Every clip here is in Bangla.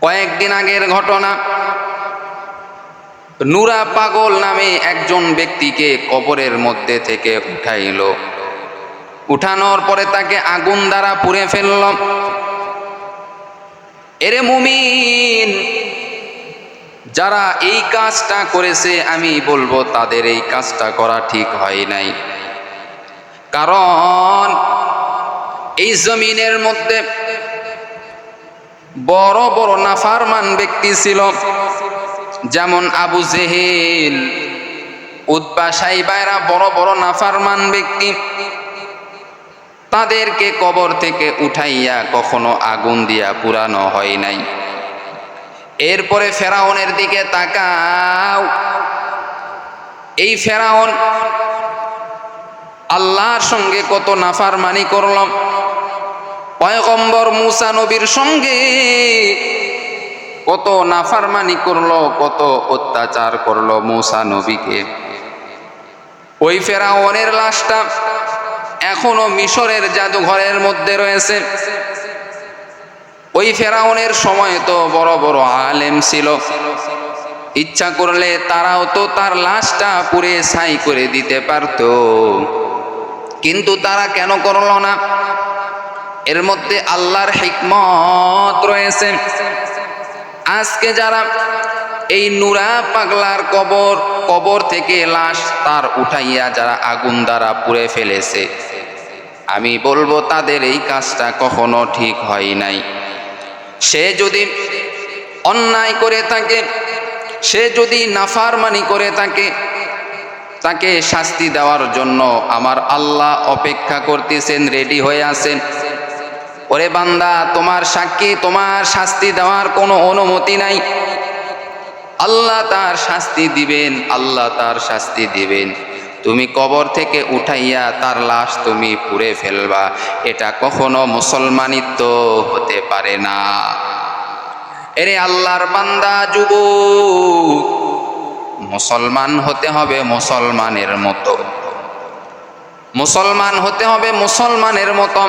কয়েকদিন আগের ঘটনা। নুরা পাগল নামে একজন ব্যক্তিকে কবরের মধ্যে থেকে উঠাইল। উঠানোর পরে তাকে আগুন দ্বারা পুড়ে ফেলল। এরে মুমিন, যারা এই কাজটা করেছে, আমি বলব তাদের এই কাজটা করা ঠিক হয় নাই। কারণ এই জমিনের মধ্যে বড় বড় নাফারমান ব্যক্তি ছিল। যেমন আবু জেহেল উদ্বা সাইবায়রা বড় বড় নাফারমান ব্যক্তি। তাদেরকে কবর থেকে উঠাইয়া কখনো আগুন দিয়া পুরানো হয় নাই। এরপরে ফেরাউনের দিকে তাকাও। এই ফেরাউন আল্লাহর সঙ্গে কত নাফারমানি করলাম পয়গম্বর মুসা নবীর সঙ্গে কত নাফারমানি করল, কত অত্যাচার করল মুসা নবীকে। ওই ফেরাউনের লাশটা এখনও মিশরের জাদুঘরের মধ্যে রয়েছে। ওই ফেরাউনের সময় তো বড় বড় আলেম ছিল। ইচ্ছা করলে তারাও তো তার লাশটা পুড়ে ছাই করে দিতে পারত। কিন্তু তারা কেন করল না? এর মধ্যে আল্লাহর হিকমত রয়েছে। আজকে যারা এই নুরা পাগলার কবর কবর থেকে লাশ তার উঠাইয়া যারা আগুন দ্বারা পুড়ে ফেলেছে, আমি বলব তাদের এই কাজটা কখনো ঠিক হয় নাই। সে যদি অন্যায় করে থাকে, সে যদি নাফারমানি করে থাকে, তাকে শাস্তি দেওয়ার জন্য আমার আল্লাহ অপেক্ষা করতেছেন, রেডি হয়ে আছেন। ওরে বান্দা, তোমার সাক্ষী, তোমার শাস্তি দেওয়ার কোনো অনুমতি নাই। আল্লাহ তার শাস্তি দিবেন, আল্লাহ তার শাস্তি দিবেন। তুমি কবর থেকে উঠাইয়া তার লাশ তুমি পুড়ে ফেলবা। এটা কখনো মুসলমানিত্ব হতে পারে না। এরে আল্লাহর বান্দা যুব মুসলমান হতে হবে মুসলমানের মতো। মুসলমান হতে হবে মুসলমানের মতো।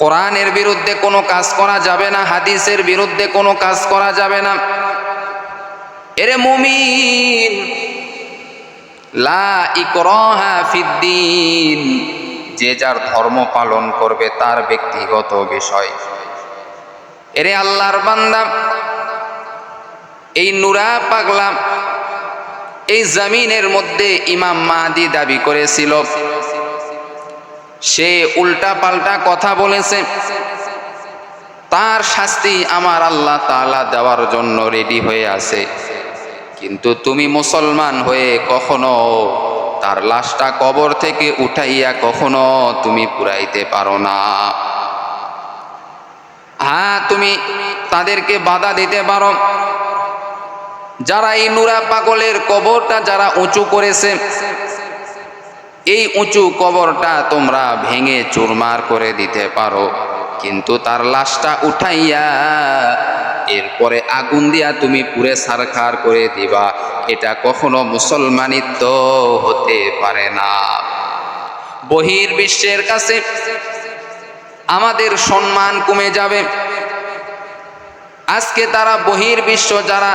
কোরআনের বিরুদ্ধে কোনো কাজ করা যাবে না, হাদিসের বিরুদ্ধে কোনো কাজ করা যাবে না। এরে মুমিন, লা যে যার ধর্ম পালন করবে তার ব্যক্তিগত বিষয়। এরে আল্লাহর বান্দা, এই নুরা পাগলা এই জমিনের মধ্যে ইমাম মাহাদি দাবি করেছিল সে উল্টা পাল্টা কথা বলেছে। তার শাস্তি আমার আল্লাহ তালা দেওয়ার জন্য রেডি হয়ে আছে। কিন্তু তুমি মুসলমান হয়ে কখনো তার লাশটা কবর থেকে উঠাইয়া কখনো তুমি পুরাইতে পারো না। হ্যাঁ তুমি তাদেরকে বাধা দিতে পারো। যারা এই নুরা পাগলের কবরটা যারা উঁচু করেছে এই উঁচু কবরটা তোমরা ভেঙে চুরমার করে দিতে পারো। কিন্তু তার লাশটা উঠাইয়া এরপরে আগুন দিয়া তুমি পুরে সারখার করে দিবা। এটা কখনো মুসলমানিত্ব হতে পারে না। বহির বিশ্বের কাছে আমাদের সম্মান কমে যাবে। আজকে তারা বহির বিশ্ব যারা,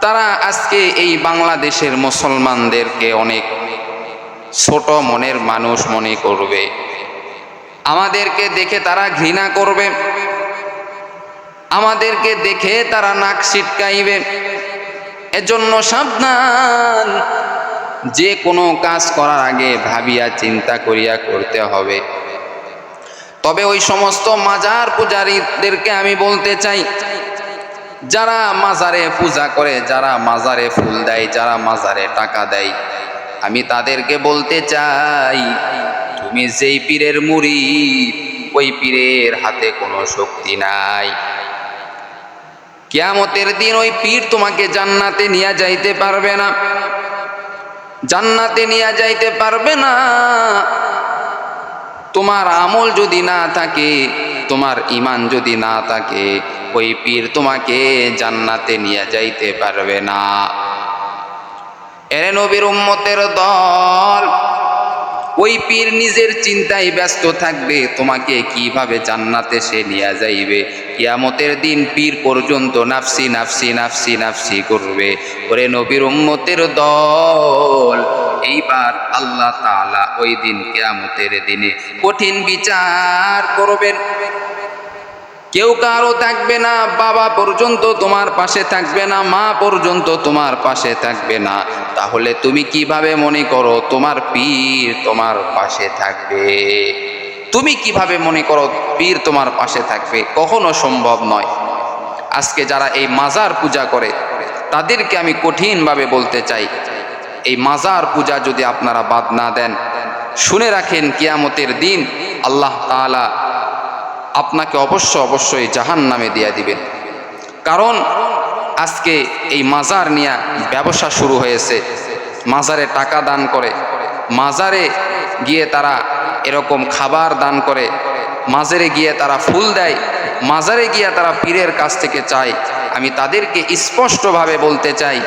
তারা আজকে এই বাংলাদেশের মুসলমানদেরকে অনেক ছোট মনের মানুষ মনে করবে। আমাদেরকে দেখে তারা ঘৃণা করবে। আমাদেরকে দেখে তারা নাক ছিটকাইবে। এজন্য সাবধান। যে কোনো কাজ করার আগে ভাবিয়া চিন্তা করিয়া করতে হবে। তবে ওই সমস্ত মাজার পূজারীদেরকে আমি বলতে চাই, যারা মাজারে পূজা করে, যারা মাজারে ফুল দেয়, যারা মাজারে টাকা দেয় আমি তাদেরকে বলতে চাই, তুমি যেই পীরের মুড়ি ওই পীরের হাতে কোনো শক্তি নাই। কেয়ামতের দিন ওই পীর তোমাকে জান্নাতে নিয়ে যাইতে পারবে না। জান্নাতে নিয়ে যাইতে পারবে না। তোমার আমল যদি না থাকে, তোমার ইমান যদি না থাকে, ওই পীর তোমাকে জান্নাতে নিয়ে যাইতে পারবে না। এরে নবীর উম্মতের দল, ওই পীর নিজের চিন্তায় ব্যস্ত থাকবে, তোমাকে কীভাবে জান্নাতে সে নিয়ে যাইবে? কিয়ামতের দিন পীর পর্যন্ত নাফসি নাফসি নাফসি নাফসি করবে। ওরে নবীর উম্মতের দল, এইবার আল্লাহ তাআলা ওই দিন কিয়ামতের দিনে কঠিন বিচার করবেন। কেউ কারও থাকবে না, বাবা পর্যন্ত তোমার পাশে থাকবে না, মা পর্যন্ত তোমার পাশে থাকবে না। তাহলে তুমি কীভাবে মনে করো তোমার পীর তোমার পাশে থাকবে? তুমি কীভাবে মনে করো পীর তোমার পাশে থাকবে? কখনো সম্ভব নয়। আজকে যারা এই মাজার পূজা করে, তাদেরকে আমি কঠিনভাবে বলতে চাই, এই মাজার পূজা যদি আপনারা বাদ না দেন, শুনে রাখেন কিয়ামতের দিন, আল্লাহ তাআলা আপনাকে অবশ্য অবশ্যই জাহান নামে দিয়ে দিবেন। কারণ আজকে এই মাজার নিয়ে ব্যবসা শুরু হয়েছে। মাজারে টাকা দান করে। মাজারে গিয়ে তারা এরকম খাবার দান করে। মাজারে গিয়ে তারা ফুল দেয়। মাজারে গিয়ে তারা পীরের কাছ থেকে চায়। আমি তাদেরকে স্পষ্টভাবে বলতে চাই,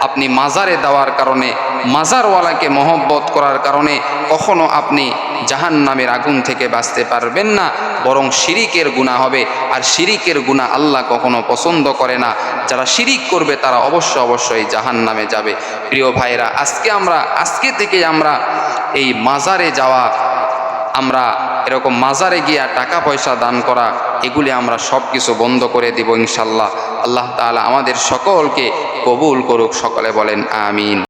আপনি মাজারে দেওয়ার কারণে, মাজারওয়ালাকে মহব্বত করার কারণে কখনো আপনি জাহান নামের আগুন থেকে বাঁচতে পারবেন না, বরং শিরিকের গুণা হবে। আর শিরিকের গুণা আল্লাহ কখনো পছন্দ করে না। যারা শিরিক করবে, তারা অবশ্য অবশ্যই জাহান নামে যাবে। প্রিয় ভাইরা আজকে আমরা, আজকে থেকে আমরা এই মাজারে যাওয়া আমরা এরকম মাজারে গিয়া টাকা পয়সা দান করা, এগুলি আমরা সব কিছু বন্ধ করে দিব ইনশাল্লাহ। আল্লাহ তালা আমাদের সকলকে কবুল করুক, সকলে বলেন, আমিন।